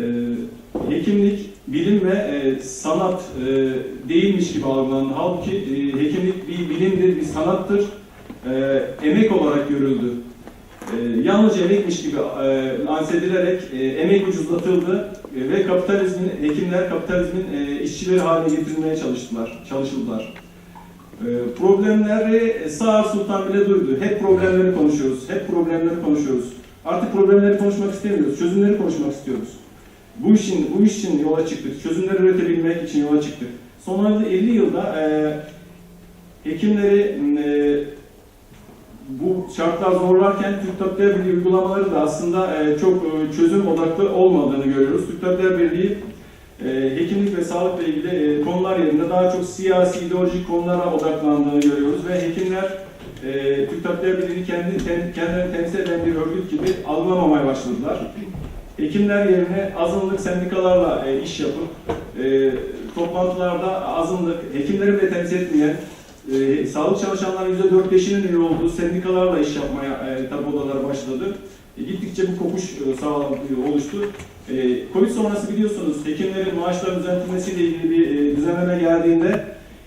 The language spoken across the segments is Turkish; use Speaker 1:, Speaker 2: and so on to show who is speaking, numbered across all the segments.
Speaker 1: e, hekimlik bilim ve e, sanat e, değilmiş gibi algılandı. Halbuki e, hekimlik bir bilimdir, bir sanattır. E, emek olarak görüldü. E, yalnızca emekmiş gibi e, lanse edilerek e, emek ucuzlatıldı e, ve kapitalizmin, hekimler kapitalizmin e, işçileri haline getirilmeye çalıştılar, çalışıldılar. E, problemleri Sağır Sultan bile duydu. Hep problemleri konuşuyoruz, hep problemleri konuşuyoruz. Artık problemleri konuşmak istemiyoruz, çözümleri konuşmak istiyoruz. Bu işin bu iş için yola çıktık. Çözümler üretebilmek için yola çıktık. Son 50 yılda e, hekimleri e, bu şartlar zorlarken Türk Tabipler Birliği uygulamaları da aslında e, çok e, çözüm odaklı olmadığını görüyoruz. Türk Tabipler Birliği e, hekimlik ve sağlıkla ilgili e, konular yerine daha çok siyasi, ideolojik konulara odaklandığını görüyoruz ve hekimler e, Türk Tabipler Birliği'ni kendi, kendilerini temsil eden bir örgüt gibi algılamamaya başladılar. Hekimler yerine azınlık sendikalarla e, iş yapıp e, toplantılarda azınlık, hekimleri bile temsil etmeyen e, sağlık çalışanlarının %4-5'inin üye olduğu sendikalarla iş yapmaya e, tabi odalar başladı. E, gittikçe bu kopuş e, sağlam e, oluştu. E, Covid sonrası biliyorsunuz hekimlerin maaşları düzenlenmesiyle ilgili bir e, düzenleme geldiğinde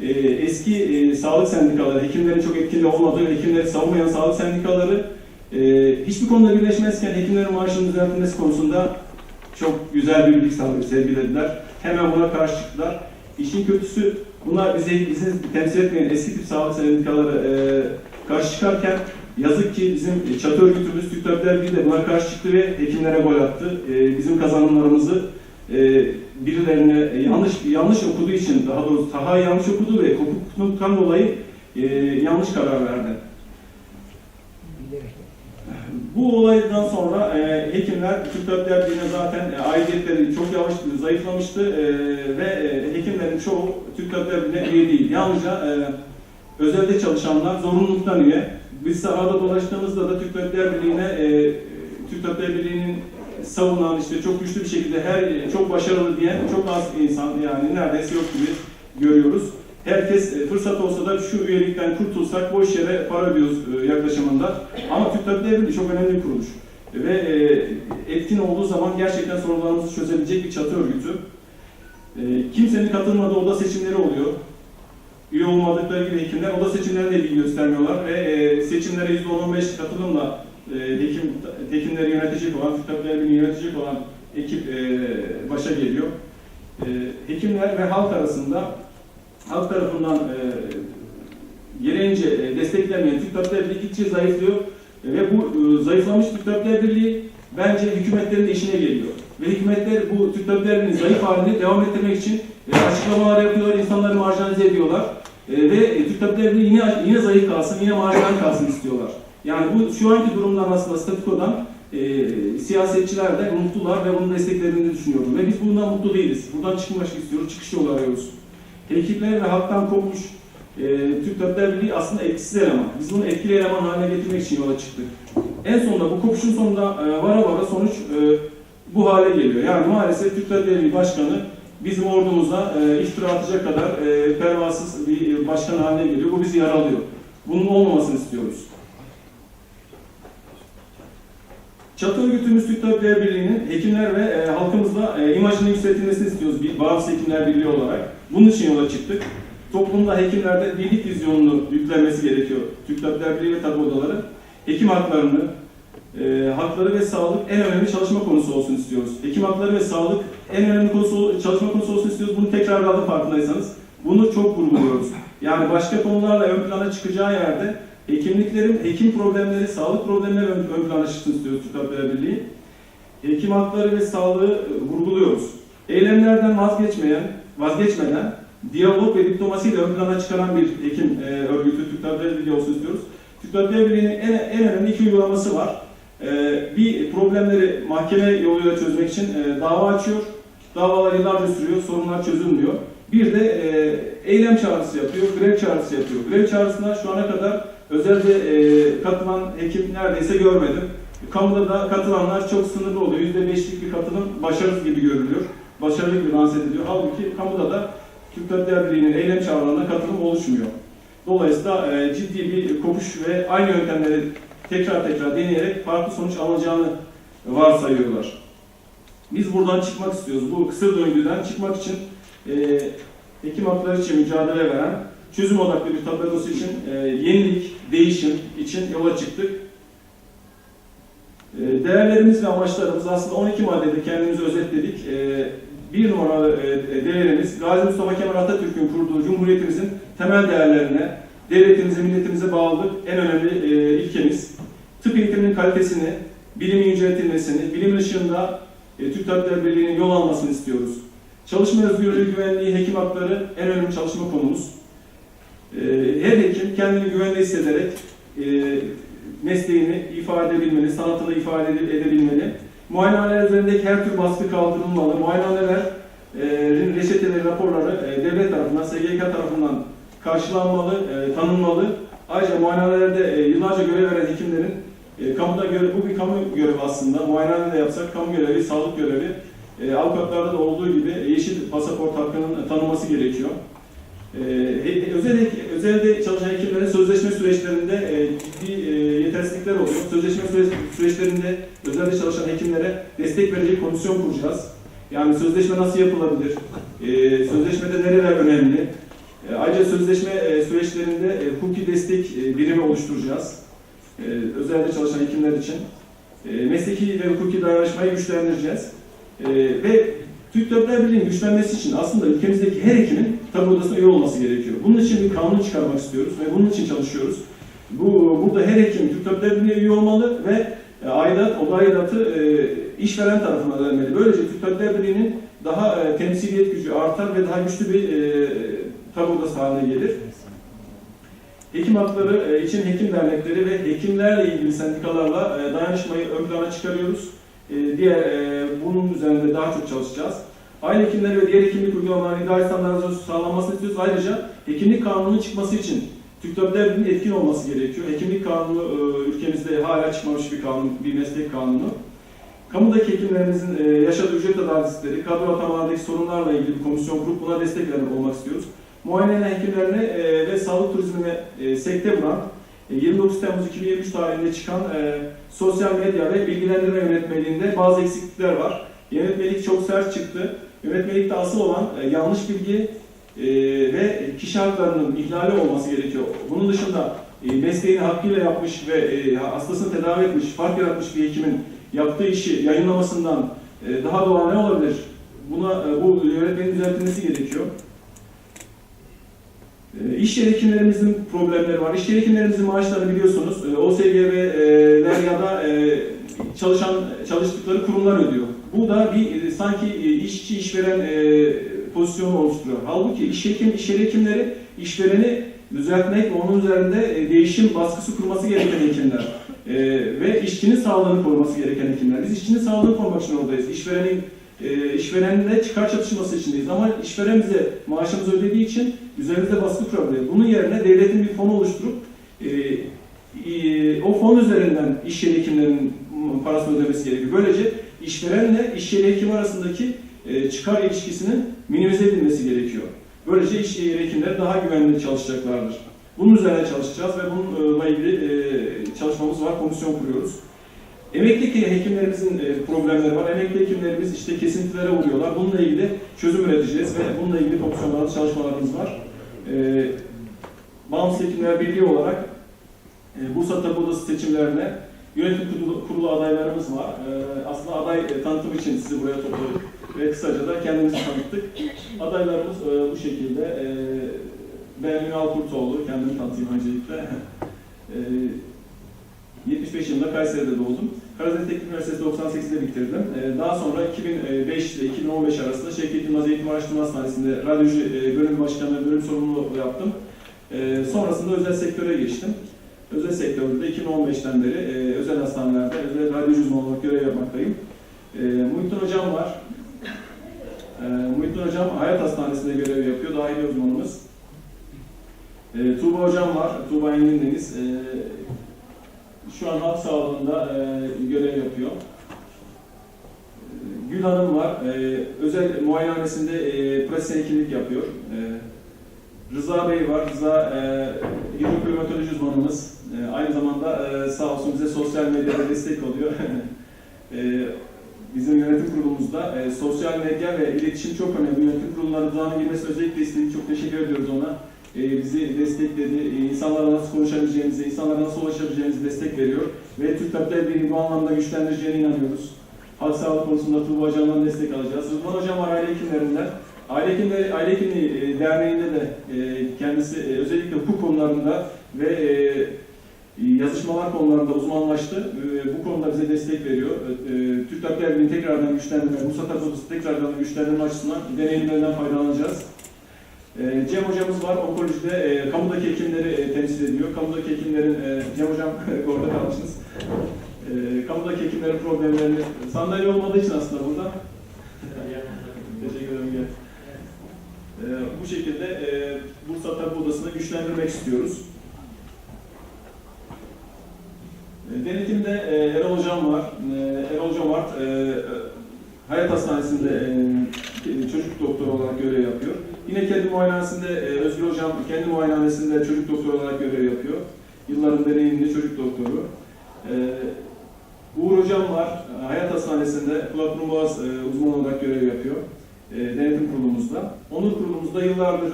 Speaker 1: e, eski e, sağlık sendikaları, hekimlerin çok etkili olmadığı, hekimleri savunmayan sağlık sendikaları e, hiçbir konuda birleşmezken hekimlerin maaşının düzenlenmesi konusunda çok güzel bir birlik sergilediler. Hemen buna karşı çıktılar. İşin kötüsü buna bizi, bizi temsil etmeyen eski tip sağlık sendikaları e, karşı çıkarken yazık ki bizim çatı örgütümüz Türk Tabipler Birliği de buna karşı çıktı ve hekimlere gol attı. E, bizim kazanımlarımızı e, birilerine yanlış yanlış okuduğu için daha doğrusu Taha yanlış okudu ve kopukluktan dolayı e, yanlış karar verdi. Bu olaydan sonra e, hekimler Türk Birliği'ne zaten e, aidiyetleri çok yavaş zayıflamıştı e, ve e, hekimlerin çoğu Türk Birliği'ne üye değil. Yalnızca e, özelde çalışanlar zorunluluktan üye. Biz sahada dolaştığımızda da Türk Tabipler Birliği'ne e, Türk Tabipler Birliği'nin savunan işte çok güçlü bir şekilde her çok başarılı diyen çok az insan yani neredeyse yok gibi görüyoruz. Herkes e, fırsat olsa da şu üyelikten kurtulsak boş yere para ödüyoruz e, yaklaşımında. Ama Türk Tabipler Birliği çok önemli bir kuruluş. Ve e, etkin olduğu zaman gerçekten sorunlarımızı çözebilecek bir çatı örgütü. Kimsenin katılmadığı oda seçimleri oluyor. Üye olmadıkları gibi hekimler oda seçimlerine ilgi göstermiyorlar ve seçimlere %10-15 katılımla e, hekim, hekimleri yönetecek olan, Türk Tabipler Birliği'ni yönetecek olan ekip başa geliyor. Hekimler ve halk arasında halk tarafından e, gereğince e, desteklenmeyen Türk Tabipler Birliği gittikçe zayıflıyor E, ve bu e, zayıflamış Türk Tabipler Birliği bence hükümetlerin de işine geliyor. Ve hükümetler bu Türk Tabipler Birliği'nin zayıf halini devam ettirmek için e, açıklamalar yapıyorlar, insanları marjinalize ediyorlar. E, ve e, Türk Tabipler Birliği yine, yine zayıf kalsın, yine marjinal kalsın istiyorlar. Yani bu şu anki durumdan aslında statükodan e, siyasetçiler de mutlular ve bunu desteklediğini düşünüyorum. Ve biz bundan mutlu değiliz. Buradan çıkmak istiyoruz, çıkış yolu arıyoruz. Ekipler ve halktan kopmuş e, Türk Tabipler Birliği aslında etkisiz eleman. Biz bunu etkili eleman haline getirmek için yola çıktık. En sonunda bu kopuşun sonunda e, vara vara sonuç e, bu hale geliyor. Yani maalesef Türk Tabipler Birliği Başkanı bizim ordumuza e, iftira atacak kadar e, pervasız bir başkan haline geliyor. Bu bizi yaralıyor. Bunun olmamasını istiyoruz. Çatı örgütümüz Türk Tabipler Birliği'nin hekimler ve e, halkımızla e, imajının yükseltilmesini istiyoruz bir bağımsız hekimler birliği olarak. Bunun için yola çıktık. Toplumda hekimlerde birlik vizyonunu yüklenmesi gerekiyor. Türk Tabipler Birliği ve tabi odaları. Hekim haklarını, e, hakları ve sağlık en önemli çalışma konusu olsun istiyoruz. Hekim hakları ve sağlık en önemli konusu, çalışma konusu olsun istiyoruz. Bunu tekrar aldım farkındaysanız. Bunu çok vurguluyoruz. Yani başka konularla ön plana çıkacağı yerde hekimliklerin, hekim problemleri, sağlık problemleri ön, ön plana çıksın istiyoruz Türk Tabipler Birliği. Hekim hakları ve sağlığı vurguluyoruz. Eylemlerden vazgeçmeyen, vazgeçmeden diyalog ve diplomasiyle ön plana çıkaran bir hekim e, örgütü Türk Tabipler Birliği olsun istiyoruz. Türk Tabipler Birliği'nin en, en önemli iki uygulaması var. E, bir problemleri mahkeme yoluyla çözmek için e, dava açıyor. Davalar yıllarca sürüyor, sorunlar çözülmüyor. Bir de e, eylem çağrısı yapıyor, grev çağrısı yapıyor. Grev çağrısına şu ana kadar özelde e, katılan hekim neredeyse görmedim. Kamuda da katılanlar çok sınırlı oluyor. %5'lik bir katılım başarısız gibi görülüyor. Başarılı gibi lanse ediliyor. Halbuki kamuda da Türk Tabipler Birliği'nin eylem çağrılarına katılım oluşmuyor. Dolayısıyla e, ciddi bir kopuş ve aynı yöntemleri tekrar tekrar deneyerek farklı sonuç alacağını varsayıyorlar. Biz buradan çıkmak istiyoruz. Bu kısır döngüden çıkmak için e, hekim hakları için mücadele veren, çözüm odaklı bir tablosu için e, yenilik, değişim için yola çıktık. E, değerlerimiz ve amaçlarımız aslında 12 maddede kendimizi özetledik. E, bir numaralı e, değerimiz Gazi Mustafa Kemal Atatürk'ün kurduğu Cumhuriyetimizin temel değerlerine, devletimize, milletimize bağlılık en önemli e, ilkemiz. Tıp eğitiminin kalitesini, bilimin yüceltilmesini, bilimin ışığında e, Türk Tabipler Birliği'nin yol almasını istiyoruz. Çalışma özgürlüğü, güvenliği, hekim hakları en önemli çalışma konumuz. E, her hekim kendini güvende hissederek e, mesleğini ifade edebilmeli, sanatını ifade ede- edebilmeli. Muayenehaneler üzerindeki her tür baskı kaldırılmalı. Muayenehaneler reçeteleri, raporları e, devlet tarafından, SGK tarafından karşılanmalı, e, tanınmalı. Ayrıca muayenehanelerde e, yıllarca görev veren hekimlerin e, kamuda görev, bu bir kamu görevi aslında. Muayenehane de yapsak kamu görevi, sağlık görevi. E, avukatlarda da olduğu gibi yeşil pasaport hakkının tanınması gerekiyor. E, he- özel, özelde çalışan hekimlerin sözleşme süreçlerinde e, ciddi e, yetersizlikler oluyor. Sözleşme süreç, süreçlerinde özelde çalışan hekimlere destek verecek komisyon kuracağız. Yani sözleşme nasıl yapılabilir? E, sözleşmede nereler önemli? E, ayrıca sözleşme süreçlerinde e, hukuki destek birimi oluşturacağız. E, özelde çalışan hekimler için. Mesleki ve hukuki dayanışmayı güçlendireceğiz. Ve Türk Tabipler Birliği'nin güçlenmesi için aslında ülkemizdeki her hekimin tabi odasına üye olması gerekiyor. Bunun için bir kanun çıkarmak istiyoruz ve bunun için çalışıyoruz. Bu Burada her hekim Türk Tabipler Birliği'ne üye olmalı ve e, aidat, o aidatı e, işveren tarafına vermeli. Böylece Türk Tabipler Birliği'nin daha e, temsiliyet gücü artar ve daha güçlü bir e, tabi odası haline gelir. Hekim hakları e, için hekim dernekleri ve hekimlerle ilgili sendikalarla e, dayanışmayı ön plana çıkarıyoruz. E, Diğer e, bunun üzerinde daha çok çalışacağız. Aile hekimleri ve diğer hekimlik uygulamalarının idari standartlarının sağlanmasını istiyoruz. Ayrıca hekimlik kanununun çıkması için Birliği'nin etkin olması gerekiyor. Hekimlik kanunu e, ülkemizde hala çıkmamış bir kanun, bir meslek kanunu. Kamudaki hekimlerimizin e, yaşadığı ücret adaletsizlikleri, kadro atamalardaki sorunlarla ilgili bir komisyon kurup buna destek vermek olmak istiyoruz. Muayene hekimlerine e, ve sağlık turizmine e, sekte bulan 29 Temmuz 2023 tarihinde çıkan e, sosyal medya ve bilgilendirme yönetmeliğinde bazı eksiklikler var. Yönetmelik çok sert çıktı. Yönetmelikte asıl olan e, yanlış bilgi e, ve kişi haklarının ihlali olması gerekiyor. Bunun dışında e, mesleğini hakkıyla yapmış ve e, hastasını tedavi etmiş, fark yaratmış bir hekimin yaptığı işi yayınlamasından e, daha doğal ne olabilir? Buna e, bu yönetmenin düzeltilmesi gerekiyor. E, İş yeri hekimlerimizin problemleri var. İş yeri hekimlerimizin maaşlarını biliyorsunuz. E, OSGB'ler ya da e, çalışan çalıştıkları kurumlar ödüyor. Bu da bir e, sanki e, işçi işveren e, pozisyonu oluşturuyor. Halbuki iş hekim, iş yeri hekimleri işvereni düzeltmek ve onun üzerinde e, değişim baskısı kurması gereken hekimler. E, ve işçinin sağlığını koruması gereken hekimler. Biz işçinin sağlığını korumak için oradayız. İşverenin e, işverenle çıkar çatışması içindeyiz. Ama işveren bize maaşımızı ödediği için üzerimizde baskı kurabilir. Bunun yerine devletin bir fonu oluşturup e, e, o fon üzerinden iş yeri hekimlerinin parasını ödemesi gerekiyor. Böylece işverenle iş yeri hekim arasındaki e, çıkar ilişkisinin minimize edilmesi gerekiyor. Böylece iş yeri hekimleri daha güvenli çalışacaklardır. Bunun üzerine çalışacağız ve bununla ilgili e, çalışmamız var, komisyon kuruyoruz. Emekli hekimlerimizin e, problemleri var. Emekli hekimlerimiz işte kesintilere uğruyorlar. Bununla ilgili çözüm üreteceğiz ve bununla ilgili komisyonlarda çalışmalarımız var. E, Bağımsız Hekimler Birliği olarak e, Bursa Tabip Odası seçimlerine yönetim kurulu, kurulu adaylarımız var. E, aslında aday e, tanıtım için sizi buraya topladık ve kısaca da kendimizi tanıttık. Adaylarımız e, bu şekilde. E, ben Ünal Kurtoğlu, kendimi tanıtayım öncelikle. E, 75 yılında Kayseri'de doğdum. Karadeniz Teknik Üniversitesi 98'de bitirdim. Ee, Daha sonra 2005 ile 2015 arasında Şevket Yılmaz Eğitim Araştırma Hastanesi'nde radyoji e, bölüm başkanlığı, bölüm sorumluluğu yaptım. Ee, Sonrasında özel sektöre geçtim. Özel sektörde de 2015'ten beri e, özel hastanelerde özel radyoji uzmanı olarak görev yapmaktayım. Ee, Muhittin Hocam var. Ee, Muhittin Hocam Hayat Hastanesi'nde görev yapıyor, dahiliye uzmanımız. Tuğba Hocam var, Tuğba Engin Deniz. Şu an halk sağlığında e, görev yapıyor. E, Gül Hanım var, e, özel muayenehanesinde e, pratisyen yapıyor. E, Rıza Bey var, Rıza e, hidroklimatoloji uzmanımız. E, aynı zamanda e, sağ olsun bize sosyal medyada destek oluyor. e, bizim yönetim kurulumuzda e, sosyal medya ve iletişim çok önemli. Yönetim kuruluna Rıdvan'ın girmesi özellikle istedik. Çok teşekkür ediyoruz ona. E, bizi destekledi. E, insanlarla nasıl konuşabileceğimizi, insanlara nasıl ulaşabileceğimizi destek veriyor. Ve Türk Tabipler Birliği bu anlamda güçlendireceğine inanıyoruz. Halk sağlık konusunda Tuğba Hocam'dan destek alacağız. Rıdvan Hocam var aile hekimlerinden. Aile Hekimleri, Aile Hekimliği e, Derneği'nde de e, kendisi e, özellikle hukuk konularında ve e, yazışmalar konularında uzmanlaştı. E, bu konuda bize destek veriyor. E, Türk Tabipler Birliği'ni tekrardan güçlendirme, Bursa Tablosu tekrardan güçlendirme açısından deneyimlerinden faydalanacağız. E, Cem hocamız var, onkolojide e, kamudaki hekimleri e, temsil ediyor. Kamudaki hekimlerin, e, Cem hocam orada kalmışsınız. E, kamudaki hekimlerin problemlerini, sandalye olmadığı için aslında burada. Teşekkür ederim. Gel. E, bu şekilde e, Bursa Tabip Odası'nı güçlendirmek istiyoruz. E, Denetimde e, Erol Hocam var. E, Erol Hocam var. E, e, Hayat Hastanesi'nde e, çocuk doktoru olarak görev yapıyor. Yine kendi muayenehanesinde e, Özgür Hocam kendi muayenehanesinde çocuk doktoru olarak görev yapıyor. Yılların deneyimli çocuk doktoru. E, Uğur Hocam var. E, Hayat Hastanesi'nde kulak burun boğaz uzmanı olarak görev yapıyor. Denetim kurulumuzda. Onur kurulumuzda yıllardır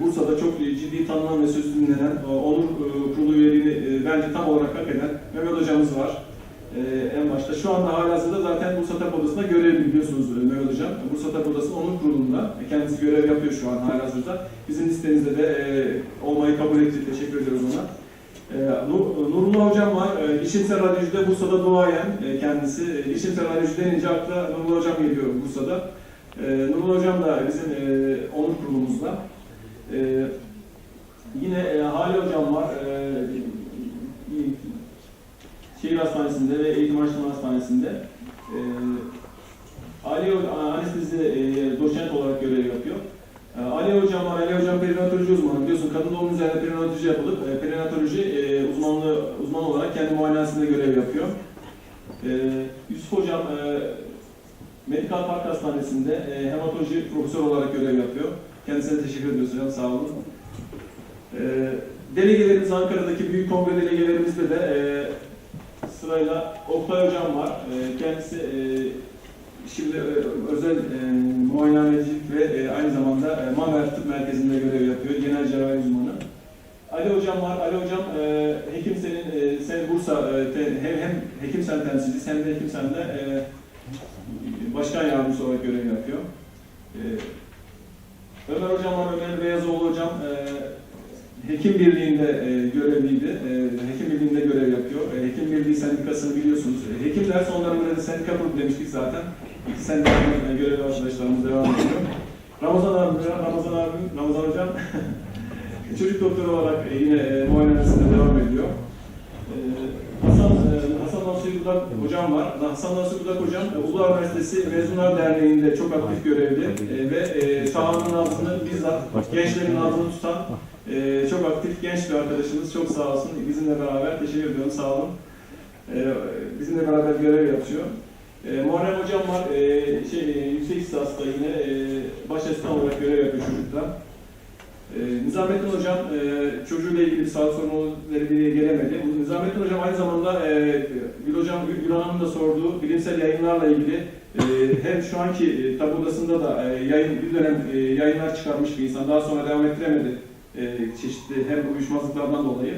Speaker 1: Bursa'da çok ciddi tanınan ve sözü dinlenen onur kurulu üyeliğini bence tam olarak hak eden Mehmet hocamız var. E, en başta. Şu anda halihazırda zaten Bursa Tap Odası'nda görev biliyorsunuz e, Mehmet hocam. Bursa Tap Odası onur kurulunda. E, kendisi görev yapıyor şu an halihazırda. Bizim listemizde de e, olmayı kabul etti. Teşekkür ediyoruz ona. E, Nur- Nurullah hocam var. E, İşimsel Radyocü'de Bursa'da duayen e, kendisi. E, İşimsel Radyocu denince akla Nurullah hocam geliyor Bursa'da. Ee, Nurullah Hocam da bizim e, onur kurulumuzda. Ee, yine e, Hali Hocam var. E, şehir hastanesinde ve eğitim araştırma hastanesinde. E, Ali anestezi e, doçent olarak görev yapıyor. E, Ali Hocam var. Ali Hocam perinatoloji uzmanı. Biliyorsun kadın doğum üzerine perinatoloji yapılıp e, perinatoloji e, uzmanlığı uzman olarak kendi muayenehanesinde görev yapıyor. E, Yusuf Hocam e, Medikal Park Hastanesi'nde e, hematoloji profesör olarak görev yapıyor. Kendisine teşekkür ediyoruz hocam, sağ olun. E, delegelerimiz Ankara'daki büyük kongre delegelerimizde de e, sırayla Oktay hocam var. E, kendisi e, şimdi e, özel e, muayenehanecilik ve e, aynı zamanda e, Mamer Tıp Merkezi'nde görev yapıyor. Genel cerrahi uzmanı. Ali hocam var. Ali hocam hekim senin sen Bursa hem, hem hekim sen temsilcisi hem de hekim sende e, başkan yardımcısı olarak görev yapıyor. Ee, Ömer Hocam var, Ömer Beyazoğlu Hocam e, Hekim Birliği'nde e, görevliydi. E, Hekim Birliği'nde görev yapıyor. E, Hekim Birliği Sendikası'nı biliyorsunuz. E, Hekimler son dönemde sendika kurdu demiştik zaten. İki sendikanın e, görevli arkadaşlarımız devam ediyor. Ramazan abi, Ramazan abi, Ramazan Hocam çocuk doktoru olarak e, yine e, muayenehanesinde devam ediyor. E, Hasan, e, Hasan Nasır Budak hocam var. Hasan Nasır Budak hocam e, Uludağ Üniversitesi Mezunlar Derneği'nde çok aktif görevli e, ve e, sahanın altını bizzat gençlerin altını tutan e, çok aktif genç bir arkadaşımız. Çok sağ olsun. Bizimle beraber teşekkür ediyorum. Sağ olun. E, bizimle beraber görev yapıyor. E, Muharrem hocam var. E, şey, yüksek lisansta yine e, baş asistan olarak görev yapıyor çocukta. Ee, Nizamettin Hocam e, çocuğuyla ilgili bir sağlık sorunu nedeniyle gelemedi. Nizamettin Hocam aynı zamanda e, Gül Hocam, Gül Hanım'ın da sorduğu bilimsel yayınlarla ilgili e, hem şu anki e, tab odasında da e, yayın, bir dönem e, yayınlar çıkarmış bir insan. Daha sonra devam ettiremedi e, çeşitli hem uyuşmazlıklardan dolayı.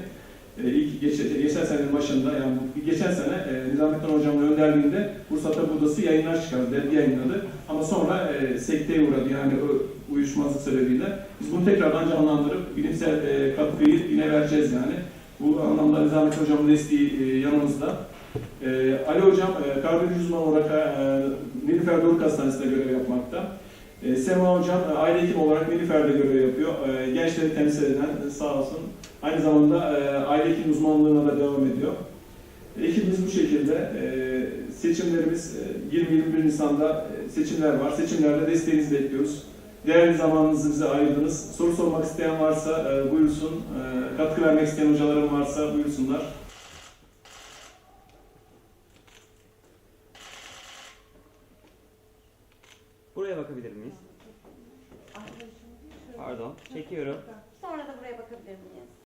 Speaker 1: E, ilk geç, geçen senenin başında yani geçen sene e, Nizamettin Hocam'ın önderliğinde Bursa Tab Odası yayınlar çıkardı, dergi yayınladı. Ama sonra e, sekteye uğradı yani o uyuşmazlık sebebiyle. Biz bunu tekrardan canlandırıp bilimsel e, katkıyı yine vereceğiz yani. Bu anlamda Nizamettin Hocam'ın desteği e, yanımızda. E, Ali Hocam e, kardiyoloji uzmanı olarak e, Nilüfer Doruk Hastanesi'nde görev yapmakta. E, Sema Hocam e, aile hekim olarak Nilüfer'de görev yapıyor. E, gençleri temsil eden e, sağ olsun. Aynı zamanda e, aile hekim uzmanlığına da devam ediyor. Ekibimiz bu şekilde. E, seçimlerimiz e, 20-21 Nisan'da e, seçimler var. Seçimlerde desteğinizi bekliyoruz. Değerli zamanınızı bize ayırdınız. Soru sormak isteyen varsa e, buyursun. E, katkı vermek isteyen hocalarım varsa buyursunlar.
Speaker 2: Buraya bakabilir miyiz? Pardon, çekiyorum.
Speaker 3: Sonra da buraya bakabilir miyiz?